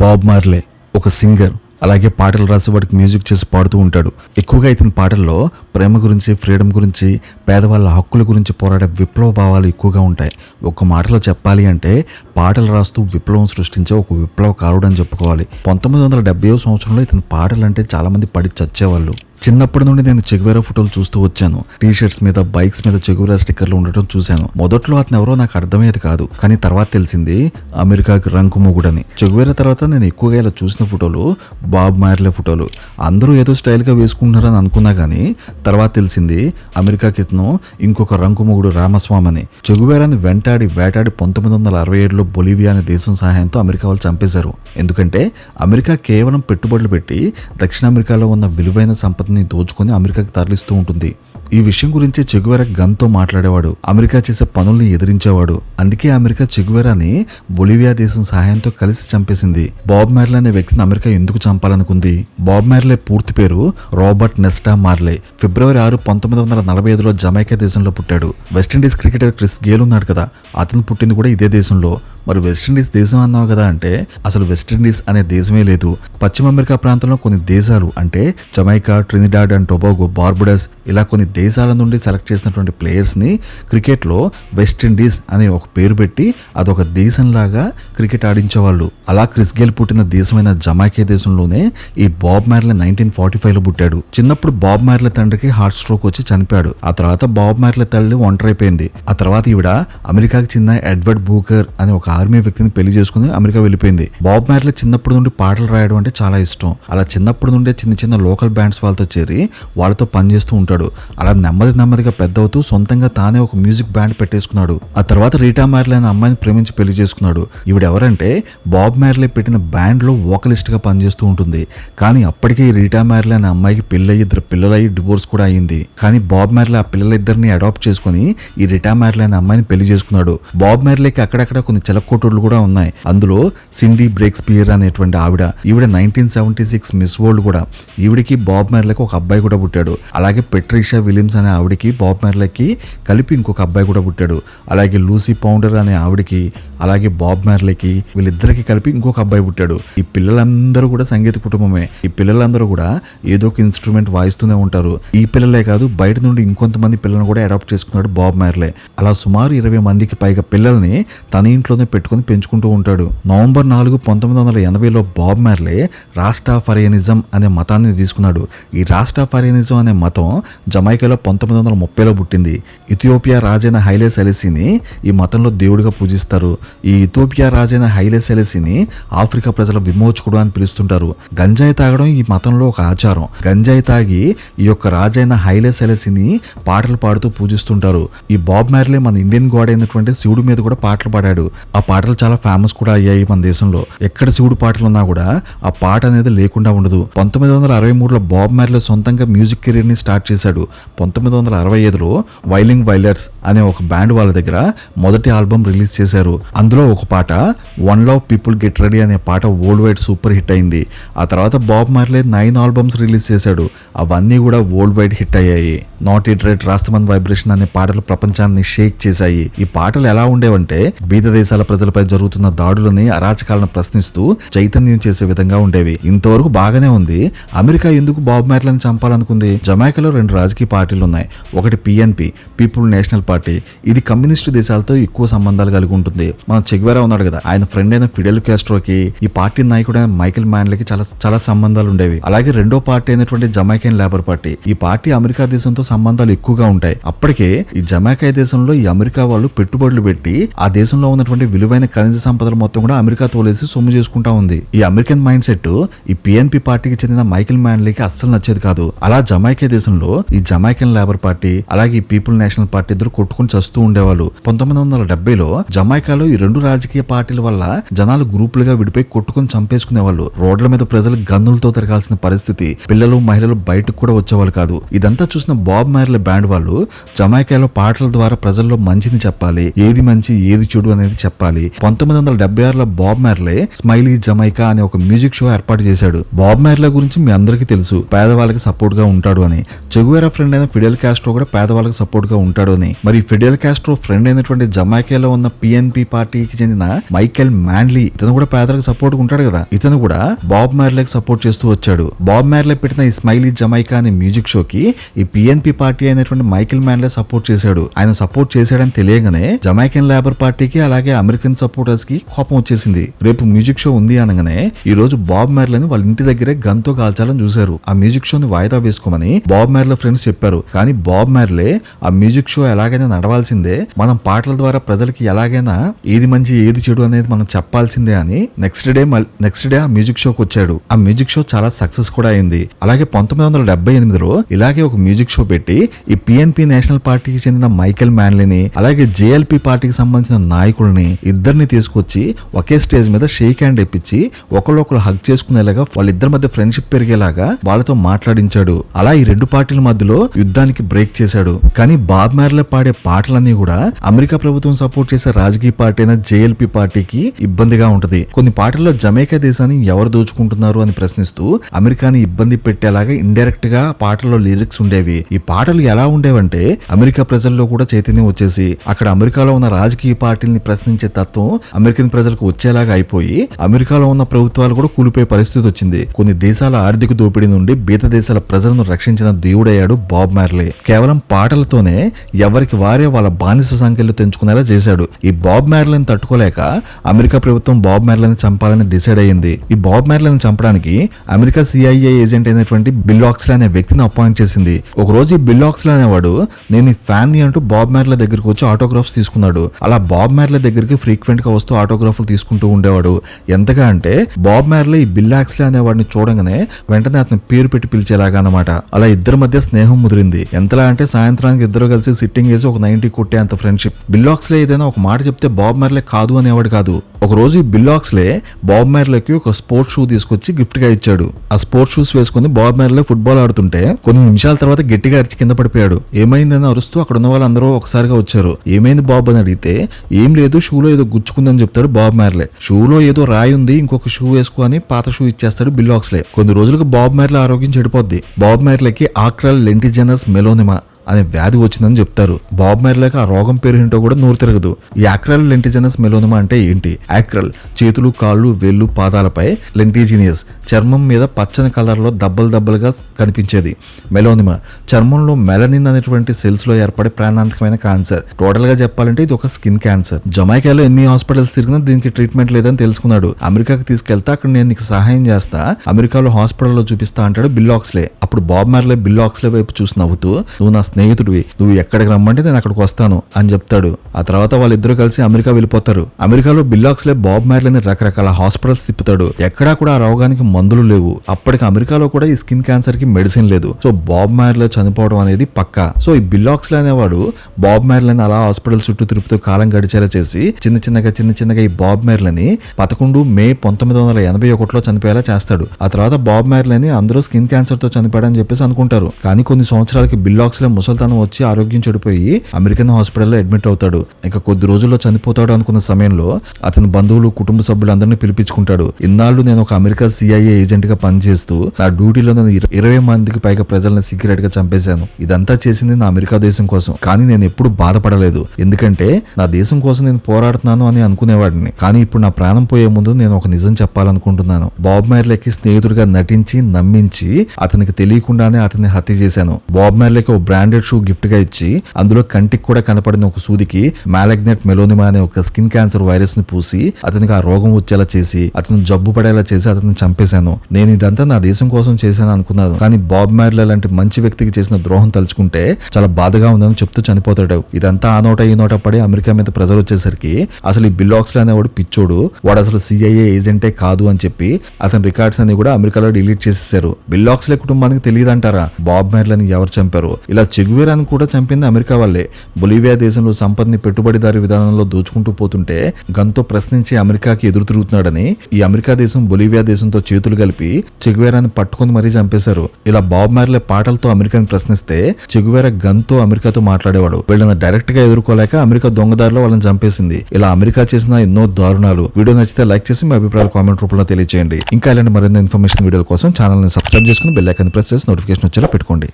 Bob మార్లే ఒక singer. అలాగే పాటలు రాసి వాడికి మ్యూజిక్ చేసి పాడుతూ ఉంటాడు. ఎక్కువగా ఇతని పాటల్లో ప్రేమ గురించి ఫ్రీడమ్ గురించి పేదవాళ్ళ హక్కుల గురించి పోరాడే విప్లవ భావాలు ఎక్కువగా ఉంటాయి. ఒక మాటలో చెప్పాలి అంటే పాటలు రాస్తూ విప్లవం సృష్టించే ఒక విప్లవకారుడు అని చెప్పుకోవాలి. పంతొమ్మిది వందల డెబ్బై సంవత్సరంలో ఇతని పాటలు అంటే చాలామంది పడి చచ్చేవాళ్ళు. చిన్నప్పటి నుండి నేను చెగువేరా ఫోటోలు చూస్తూ వచ్చాను. టీ షర్ట్స్ మీద బైక్స్ మీద చెగువేరా స్టిక్కర్లు ఉండటం చూశాను. మొదట్లో అతను ఎవరో నాకు అర్థమయ్యేది కాదు. కానీ తర్వాత తెలిసింది అమెరికాకి రంకు మొగుడని. చెగువేరా తర్వాత నేను ఎక్కువగా ఇలా చూసిన ఫోటోలు బాబ్ మార్లే ఫోటోలు. అందరూ ఏదో స్టైల్గా వేసుకుంటున్నారని అనుకున్నా కానీ తర్వాత తెలిసింది అమెరికాకి ఇతను ఇంకొక రంకు మొగుడు రామస్వామి అని చెగువేరాని వెంటాడి వేటాడి పంతొమ్మిది వందల అరవై ఏడులో బొలివియా అనే దేశం సహాయంతో అమెరికా వాళ్ళు చంపేశారు. ఎందుకంటే అమెరికా కేవలం పెట్టుబడులు పెట్టి దక్షిణ అమెరికాలో ఉన్న విలువైన సంపదని దోచుకొని అమెరికాకి తరలిస్తూ ఉంటుంది. ఈ విషయం గురించి చెగువెర గన్తో మాట్లాడేవాడు. అమెరికా చేసే పనుల్ని ఎదిరించేవాడు. అందుకే అమెరికా చెగువెరాని బొలివియా దేశం సహాయంతో కలిసి చంపేసింది. బాబ్ మెర్లే అనే వ్యక్తిని అమెరికా ఎందుకు చంపాలనుకుంది? బాబ్ మెర్లే పూర్తి పేరు రాబర్ట్ నెస్టా మార్లే ఫిబ్రవరి ఆరు పంతొమ్మిది వందల నలభై ఐదులో జమైకా దేశంలో పుట్టాడు. వెస్టిండీస్ క్రికెటర్ క్రిస్ గేల్ ఉన్నాడు కదా అతను పుట్టింది కూడా ఇదే దేశంలో. మరి వెస్టిండీస్ దేశం అన్నావు కదా అంటే అసలు వెస్టిండీస్ అనే దేశమే లేదు. పశ్చిమ అమెరికా ప్రాంతంలో కొన్ని దేశాలు అంటే Jamaica Trinidad and Tobago Barbados ఇలా కొన్ని దేశాల నుండి సెలెక్ట్ చేసినటువంటి ప్లేయర్స్ని క్రికెట్లో వెస్టిండీస్ అనే ఒక పేరు పెట్టి అదొక దేశంలాగా క్రికెట్ ఆడించేవాళ్ళు. అలా క్రిస్ గేల్ పుట్టిన దేశమైన జమైకా దేశంలోనే ఈ బాబ్ మ్యార్లే నైన్టీన్ ఫార్టీ ఫైవ్లో పుట్టాడు. చిన్నప్పుడు బాబ్ మ్యార్లే తండ్రికి హార్ట్ స్ట్రోక్ వచ్చి చనిపోయాడు. ఆ తర్వాత బాబ్ మ్యార్లే తల్లి ఒంటరైపోయింది. ఆ తర్వాత ఈవిడ అమెరికాకి చెందిన ఎడ్వర్డ్ బూకర్ అనే ఒక ఆర్మీ వ్యక్తిని పెళ్ళి చేసుకుని అమెరికా వెళ్ళిపోయింది. బాబ్ మ్యార్లే చిన్నప్పటి నుండి పాటలు రాయడం అంటే చాలా ఇష్టం. అలా చిన్నప్పటి నుండే చిన్న చిన్న లోకల్ బ్యాండ్స్ వాళ్ళతో చేరి వాళ్ళతో పనిచేస్తూ ఉంటాడు. అలా నెమ్మది నెమ్మదిగా పెద్ద అవుతూ సొంతంగా తానే ఒక మ్యూజిక్ బ్యాండ్ పెట్టేసుకున్నాడు. ఆ తర్వాత రీటా మ్యార్లే అనే అమ్మాయిని ప్రేమించి పెళ్ళి చేసుకున్నాడు. ఈవిడ ఎవరంటే బాబ్ మ్యార్లే పెట్టిన బ్యాండ్లో వోకలిస్ట్గా పనిచేస్తూ ఉంటుంది. కానీ అప్పటికే ఈ రీటా మ్యార్లే అనే అమ్మాయికి పెళ్ళయి ఇద్దరు పిల్లలయ్యి డివోర్స్ కూడా అయింది. కానీ బాబ్ మ్యార్లే ఆ పిల్లలిద్దరిని అడాప్ట్ చేసుకుని ఈ రిటా మ్యార్లే అనే అమ్మాయిని పెళ్ళి చేసుకున్నాడు. బాబ్ మ్యార్లేకి అక్కడక్కడ కొన్ని చిలక్కోటూళ్ళు కూడా ఉన్నాయి. అందులో సిండీ బ్రేక్స్పియర్ అనేటువంటి ఆవిడ ఈవిడ nineteen seventy six Miss World కూడా. ఈవిడికి బాబ్ మ్యార్లేకి ఒక అబ్బాయి కూడా పుట్టాడు. అలాగే పెట్రీషా విలియమ్స్ అనే ఆవిడకి బాబ్ మెర్లెక్కి కలిపి ఇంకొక అబ్బాయి కూడా పుట్టాడు. అలాగే లూసీ పౌండర్ అనే ఆవిడకి అలాగే బాబ్ మ్యార్లీకి వీళ్ళిద్దరికి కలిపి ఇంకొక అబ్బాయి పుట్టాడు. ఈ పిల్లలందరూ కూడా సంగీత కుటుంబమే. ఈ పిల్లలందరూ కూడా ఏదో ఒక ఇన్స్ట్రుమెంట్ వాయిస్తూనే ఉంటారు. ఈ పిల్లలే కాదు బయట నుండి ఇంకొంతమంది పిల్లలను కూడా అడాప్ట్ చేసుకున్నాడు బాబ్ మ్యార్లే. అలా సుమారు ఇరవై మందికి పైగా పిల్లల్ని తన ఇంట్లోనే పెట్టుకుని పెంచుకుంటూ ఉంటాడు. నవంబర్ నాలుగు పంతొమ్మిది వందల ఎనభైలో బాబ్ మ్యార్లే రాస్టాఫరియనిజం అనే మతాన్ని తీసుకున్నాడు. ఈ రాస్టాఫరియనిజం అనే మతం జమైకాలో పంతొమ్మిది వందల ముప్పైలో పుట్టింది. ఇథియోపియా రాజైన హైలే సెలెసిని ఈ మతంలో దేవుడిగా పూజిస్తారు. ఈ ఇథోపియా రాజైన హైలే సెలెసిని ఆఫ్రికా ప్రజల విమోచకుడు అని పిలుస్తుంటారు. గంజాయి తాగడం ఈ మతంలో ఒక ఆచారం. గంజాయి తాగి ఈ యొక్క రాజైన హైలే సెలెసిని పాటలు పాడుతూ పూజిస్తుంటారు. ఈ బాబ్ మ్యార్లే మన ఇండియన్ గాడ్ అయినటువంటి శివుడి మీద కూడా పాటలు పాడాడు. ఆ పాటలు చాలా ఫేమస్ కూడా అయ్యాయి మన దేశంలో. ఎక్కడ శివుడు పాటలు ఉన్నా కూడా ఆ పాట అనేది లేకుండా ఉండదు. పంతొమ్మిది వందల అరవై మూడులో బాబ్ మ్యార్లే సొంతంగా మ్యూజిక్ కెరీర్ని స్టార్ట్ చేశాడు. పంతొమ్మిది వందల అరవై ఐదులో వైలింగ్ వైలర్స్ అనే ఒక బ్యాండ్ వాళ్ళ దగ్గర మొదటి ఆల్బమ్ రిలీజ్ చేశారు. అందులో ఒక పాట one love people get ready అనే పాట వరల్డ్ వైడ్ సూపర్ హిట్ అయింది. ఆ తర్వాత Bob Marley nine albums release చేశాడు. అవన్నీ కూడా వరల్డ్ వైడ్ హిట్ అయ్యాయి. Not it right Rastaman vibration అనే పాటలు ప్రపంచాన్ని షేక్ చేశాయి. ఈ పాటలు ఎలా ఉండేవంటే బీద దేశాల ప్రజలపై జరుగుతున్న దాడులని అరాచకాలను ప్రశ్నిస్తూ చైతన్యం చేసే విధంగా ఉండేవి. ఇంతవరకు బాగానే ఉంది. అమెరికా ఎందుకు బాబ్ మ్యార్లను చంపాలనుకుంది? జమైకాలో రెండు రాజకీయ పార్టీలు ఉన్నాయి. ఒకటి పిఎన్పి పీపుల్ నేషనల్ పార్టీ ఇది కమ్యూనిస్టు దేశాలతో ఎక్కువ సంబంధాలు కలిగి ఉంటుంది. మన చెగ్వేరా ఉన్నాడు కదా. ఆయన ఫ్రెండ్ అయిన ఫిడెల్ క్యాస్ట్రోకి ఈ పార్టీ నాయకుడైన మైకేల్ మ్యాన్లకి చాలా చాలా సంబంధాలు ఉండేవి. అలాగే రెండో పార్టీ అయినటువంటి జమైకన్ లేబర్ పార్టీ ఈ పార్టీ అమెరికా దేశంతో సంబంధాలు ఎక్కువగా ఉంటాయి. అప్పటికే ఈ జమైకా దేశంలో ఈ అమెరికా వాళ్ళు పెట్టుబడులు పెట్టి ఆ దేశంలో ఉన్నటువంటి విలువైన ఖనిజ సంపదలు మొత్తం కూడా అమెరికా తోలేసి సొమ్ము చేసుకుంటా ఉంది. ఈ అమెరికన్ మైండ్ సెట్ ఈ పిఎన్పి పార్టీకి చెందిన మైకేల్ మ్యాన్లీకి అస్సలు నచ్చేది కాదు. అలా జమైకా దేశంలో ఈ జమైకన్ లేబర్ పార్టీ అలాగే ఈ పీపుల్ నేషనల్ పార్టీ ఇద్దరు కొట్టుకుని చస్తూ ఉండేవాళ్ళు. పంతొమ్మిది వందల డెబ్బైలో జమైకాలో ఈ రెండు రాజకీయ పార్టీల వల్ల జనాలు గ్రూపులుగా విడిపోయి కొట్టుకుని చంపేసుకునేవాళ్ళు. రోడ్ల మీద ప్రజలు గన్నులతో తిరగాల్సిన పరిస్థితి పిల్లలు మహిళలు బయటకు కూడా వచ్చేవాళ్ళు కాదు. ఇదంతా చూసిన బాబ్ మైర్ల బ్యాండ్ వాళ్ళు జమాయికాలో పాటల ద్వారా ప్రజల్లో మంచిని చెప్పాలి ఏది మంచి ఏది చెడు అనేది చెప్పాలి. పంతొమ్మిది వందల డెబ్బై ఆరులో బాబ్ మైర్లే స్మైలీ జమైకా అనే ఒక మ్యూజిక్ షో ఏర్పాటు చేశాడు. బాబ్ మైర్ల గురించి మీ అందరికీ తెలుసు. పేదవాళ్ళకి సపోర్ట్గా ఉంటాడు అని. చెగువేరా ఫ్రెండ్ అయిన ఫిడెల్ కాస్ట్రో కూడా పేదవాళ్ళకి సపోర్ట్గా ఉంటాడు అని. మరి ఫిడెల్ కాస్ట్రో ఫ్రెండ్ అయినటువంటి జమాయికాలో ఉన్న పిఎన్పి పార్టీ పార్టీకి చెందిన మైకెల్ మ్యాన్లీ. ఇతను కూడా పేదలకు సపోర్ట్ ఉంటాడు కదా. ఇతను కూడా బాబ్ మ్యార్లేకి సపోర్ట్ చేస్తూ వచ్చాడు. బాబ్ మ్యార్లే పెట్టిన ఈ స్మైలీ జమైకా అనే మ్యూజిక్ షోకి ఈ పిఎన్పి పార్టీ అయినటువంటి మైకెల్ మ్యాన్లే సపోర్ట్ చేశాడు. ఆయన సపోర్ట్ చేశాడని తెలియగానే జమైకన్ లేబర్ పార్టీకి అలాగే అమెరికన్ సపోర్టర్స్కి కోపం వచ్చేసింది. రేపు మ్యూజిక్ షో ఉంది అనగానే ఈ రోజు బాబ్ మ్యార్లని వాళ్ళ ఇంటి దగ్గరే గన్తో కాల్చాలని చూశారు. ఆ మ్యూజిక్ షోని వాయిదా వేసుకోమని బాబ్ మ్యార్ల ఫ్రెండ్స్ చెప్పారు. కానీ బాబ్ మ్యార్లే ఆ మ్యూజిక్ షో ఎలాగైనా నడవాల్సిందే. మనం పాటల ద్వారా ప్రజలకి ఎలాగైనా ఏది మంచి ఏది చెడు అనేది మనం చెప్పాల్సిందే అని నెక్స్ట్ డే నెక్స్ట్ డే ఆ మ్యూజిక్ షోకి వచ్చాడు. ఆ మ్యూజిక్ షో చాలా సక్సెస్ కూడా అయింది. అలాగే పంతొమ్మిది వందల డెబ్బై ఎనిమిదిలో ఇలాగే ఒక మ్యూజిక్ షో పెట్టి ఈ పిఎన్పి నేషనల్ పార్టీకి చెందిన మైకెల్ మ్యాన్లీని అలాగే జేఎల్పి పార్టీకి సంబంధించిన నాయకుల్ని ఇద్దరిని తీసుకొచ్చి ఒకే స్టేజ్ మీద షేక్ హ్యాండ్ ఇప్పించి ఒకళ్ళొకరు హగ్ చేసుకునేలాగా వాళ్ళిద్దరి మధ్య ఫ్రెండ్షిప్ పెరిగేలాగా వాళ్ళతో మాట్లాడించాడు. అలా ఈ రెండు పార్టీల మధ్యలో యుద్ధానికి బ్రేక్ చేశాడు. కానీ బాబ్ మ్యార్లే పాడే పాటలన్నీ కూడా అమెరికా ప్రభుత్వం సపోర్ట్ చేసే రాజకీయ పార్టీ అయిన జేఎల్పి పార్టీకి ఇబ్బందిగా ఉంటది. కొన్ని పార్టీల్లో జమైకా దేశాన్ని ఎవరు దోచుకుంటున్నారు అని ప్రశ్నిస్తూ అమెరికాని ఇబ్బంది పెట్టేలాగా ఇండైరెక్ట్గా పాటల్లో లిరిక్స్ ఉండేవి. ఈ పాటలు ఎలా ఉండేవంటే అమెరికా ప్రజల్లో కూడా చైతన్యం వచ్చేసి అక్కడ అమెరికాలో ఉన్న రాజకీయ పార్టీని ప్రశ్నించే తత్వం అమెరికన్ ప్రజలకు వచ్చేలాగా అయిపోయి అమెరికాలో ఉన్న ప్రభుత్వాలు కూడా కూలిపోయే పరిస్థితి వచ్చింది. కొన్ని దేశాల ఆర్థిక దోపిడీ నుండి బీత దేశాల ప్రజలను రక్షించిన దేవుడయ్యాడు బాబ్ మ్యార్లే. కేవలం పాటలతోనే ఎవరికి వారే వాళ్ళ బానిస సంఖ్యలు తెంచుకునేలా చేశాడు. ఈ బాబ్ మ్యార్లని తట్టుకోలేక అమెరికా ప్రభుత్వం బాబ్ మ్యార్లని చంపాలని డిసైడ్ అయ్యింది. ఈ బాబ్ మ్యార్లని చంపడానికి అమెరికా సిఐఏ ఏజెంట్ అయినటువంటి బిల్ ఆక్స్లే అనే వ్యక్తిని అపాయింట్ చేసింది. ఒక రోజు ఈ బిల్ అనేవాడు నేను ఫ్యాన్ని అంటూ బాబ్ మ్యార్ల దగ్గరికి వచ్చి ఆటోగ్రాఫ్స్ తీసుకున్నాడు. అలా బాబ్ మ్యార్ల దగ్గరికి ఫ్రీక్వెంట్గా వస్తూ ఆటోగ్రాఫ్లు తీసుకుంటూ ఉండేవాడు. ఎంతగా అంటే బాబ్ మ్యార్లే ఈ బిల్ ఆక్స్లే అనేవాడిని చూడగానే వెంటనే అతని పేరు పెట్టి పిలిచేలాగా అనమాట అలా ఇద్దరి మధ్య స్నేహం ముదిరింది. ఎంతలా అంటే సాయంత్రానికి ఇద్దరు కలిసి సిట్టింగ్ వేసి ఒక నైన్టీ కొట్టే అంత ఫ్రెండ్షిప్ బిల్లాక్స్లే ఏదైనా ఒక మాట చెప్తే బాబ్ మెర్లే కాదు అనేవాడు కాదు. ఒక రోజు ఈ బిల్లాక్స్లే బాబ్ మ్యార్లేకి ఒక స్పోర్ట్స్ షూ తీసుకొచ్చి గిఫ్ట్గా ఇచ్చాడు. ఆ స్పోర్ట్స్ షూస్ వేసుకుని బాబ్ మెర్లే ఫుట్బాల్ ఆడుతుంటే కొన్ని నిమిషాల తర్వాత గట్టిగా అరిచి కింద పడిపోయాడు. ఏమైందని అరుస్తూ అక్కడ ఉన్న వాళ్ళందరూ ఒకసారిగా వచ్చారు. ఏమైంది బాబ్ అని అడిగితే ఏం లేదు షూలో ఏదో గుచ్చుకుందని చెప్తాడు బాబ్ మెర్లే షూలో ఏదో రాయి ఉంది ఇంకొక షూ వేసుకో అని పాత షూ ఇచ్చేస్తాడు బిల్లాక్స్లే కొన్ని రోజులకు బాబ్ మెర్లే ఆరోగ్యం చెడిపోద్ది. బాబ్ మెర్లేకి ఆక్రల్ లెంటిజెనస్ మెలోనిమా. అనే వ్యాధి వచ్చిందని చెప్తారు. బాబ్ మెర్లేక ఆ రోగం పేరు ఏంటో కూడా నోరు తిరగదు. ఈ యాక్రల్ లెంటిజినస్ మెలోనిమా అంటే ఏంటి? యాక్రల్ చేతులు కాళ్ళు వేళ్ళు పాదాలపై లెంటిజినియస్ చర్మం మీద పచ్చని కలర్లో దబ్బలు దబ్బలుగా కనిపించేది. మెలోనిమా చర్మంలో మెలనిన్ అనేటువంటి సెల్స్లో ఏర్పడే ప్రాణాంతకమైన క్యాన్సర్. టోటల్గా చెప్పాలంటే ఇది ఒక స్కిన్ క్యాన్సర్. జమైకాలో ఎన్ని హాస్పిటల్స్ తిరిగినా దీనికి ట్రీట్మెంట్ లేదని తెలుసుకున్నాడు. అమెరికాకి తీసుకెళ్తా అక్కడ నేను నీకు సహాయం చేస్తా అమెరికాలో హాస్పిటల్లో చూపిస్తా అంటాడు బిల్ ఆక్స్లే. అప్పుడు బాబ్ మెర్లే బిల్ ఆక్స్లే వైపు చూసి నవ్వుతూ నువ్వు నా స్నేహితుడివి నువ్వు ఎక్కడికి రమ్మంటే నేను అక్కడికి వస్తాను అని చెప్తాడు. ఆ తర్వాత వాళ్ళిద్దరూ కలిసి అమెరికా వెళ్ళిపోతారు. అమెరికాలో బిల్లాక్స్ లే బాబ్ మ్యార్లని రకరకాల హాస్పిటల్స్ తిప్పుతాడు. ఎక్కడా కూడా ఆ రోగానికి మందులు లేవు. అప్పటికి అమెరికాలో కూడా ఈ స్కిన్ క్యాన్సర్కి మెడిసిన్ లేదు. సో బాబ్ మ్యార్లే చనిపోవడం అనేది పక్క. సో ఈ బిల్లాక్స్లే అనేవాడు బాబ్ మ్యార్లని అలా హాస్పిటల్ చుట్టూ తిరుపుతూ కాలం గడిచేలా చేసి చిన్న చిన్నగా చిన్న చిన్నగా ఈ బాబ్ మ్యార్లని పదకొండు మే పంతొమ్మిది వందల ఎనభై ఒకటిలో చనిపోయేలా చేస్తాడు. ఆ తర్వాత బాబ్ మ్యార్లని అందరూ స్కిన్ క్యాన్సర్తో చనిపోయాడని చెప్పేసి అనుకుంటారు. కానీ కొన్ని సంవత్సరాలకి బిల్లాక్స్ లే ముసల్తనం వచ్చి ఆరోగ్యం చెడిపోయి అమెరికన్ హాస్పిటల్లో అడ్మిట్ అవుతాడు. ఇంకా కొద్ది రోజుల్లో చనిపోతాడు అనుకున్న సమయంలో అతని బంధువులు కుటుంబ సభ్యులందరినీ పిలిపించుకుంటాడు. ఇన్నాళ్ళు నేను ఒక అమెరికా సిఐఏ ఏజెంట్గా పనిచేస్తూ నా డ్యూటీలో నేను ఇర- ఇరవై మందికి పైగా ప్రజల్ని సీక్రెట్గా చంపేశాను. ఇదంతా చేసింది నా అమెరికా దేశం కోసం. కానీ నేను ఎప్పుడు బాధపడలేదు. ఎందుకంటే నా దేశం కోసం నేను పోరాడుతున్నాను అని అనుకునేవాడిని. కానీ ఇప్పుడు నా ప్రాణం పోయే ముందు నేను ఒక నిజం చెప్పాలనుకుంటున్నాను. బాబ్ మైర్లకి స్నేహితుడిగా నటించి నమ్మించి అతనికి తెలియకుండానే అతన్ని హత్య చేశాను. బాబ్ మైర్లకి ఒక బ్రాండెడ్ షూ గిఫ్ట్గా ఇచ్చి అందులో కంటికి కూడా కనపడిన ఒక సూదికి మ్యాలగ్నెట్ మెలోనిమా అనే ఒక స్కిన్ క్యాన్సర్ వైరస్ని పూసి అతనికి ఆ రోగం వచ్చేలా చేసి అతను జబ్బు పడేలా చేసి అతను చంపేశాను. నేను ఇదంతా నా దేశం కోసం చేశాను అనుకున్నాను. కానీ బాబ్ మ్యార్ల లాంటి మంచి వ్యక్తికి చేసిన ద్రోహం తలుచుకుంటే చాలా బాధగా ఉందని చెప్తూ చనిపోతాడు. ఇదంతా ఆ నోట ఈ నోట పడి అమెరికా మీద ప్రజలు వచ్చేసరికి అసలు ఈ బిల్లాక్స్లే అనేవాడు పిచ్చోడు. వాడు అసలు సిఐఏ ఏజెంటే కాదు అని చెప్పి అతని రికార్డ్స్ అన్ని కూడా అమెరికాలో డిలీట్ చేసేసారు బిల్లాక్స్లే కుటుంబానికి తెలియదంటారా? బాబ్ మ్యార్లని ఎవరు చంపారు? ఇలా చెగువేరాను కూడా చంపింది అమెరికా వాళ్ళే. బొలివియా దేశంలో సంపదని పెట్టుబడిదారు విధానంలో దోచుకుంటూ పోతుంటే గంతో ప్రశ్నించి అమెరికాకి ఎదురు తిరుగుతున్నాడని ఈ అమెరికా దేశం బొలివియా దేశంతో చేతులు కలిపి చెగువేరాని పట్టుకొని మరీ చంపేశారు. ఇలా బాబ్ మార్లే పాటలతో అమెరికాని ప్రశ్నిస్తే చెగువేరా గన్తో అమెరికాతో మాట్లాడేవాడు. వీళ్ళని డైరెక్ట్గా ఎదుర్కోలేక అమెరికా దొంగదారిలో వాళ్ళని చంపేసింది. ఇలా అమెరికా చేసిన ఎన్నో దారుణాలు. వీడియో నచ్చితే లైక్ చేసి మీ అభిప్రాయాలు కామెంట్ రూపంలో తెలియజేయండి ఇంకా ఇలాంటి మరిన్ని ఇన్ఫర్మేషన్ వీడియోల కోసం ఛానల్ని సబ్స్క్రైబ్ చేసుకుని బెల్ ఐకాన్ ప్రెస్ చేసి నోటిఫికేషన్ వచ్చేలా పెట్టుకోండి.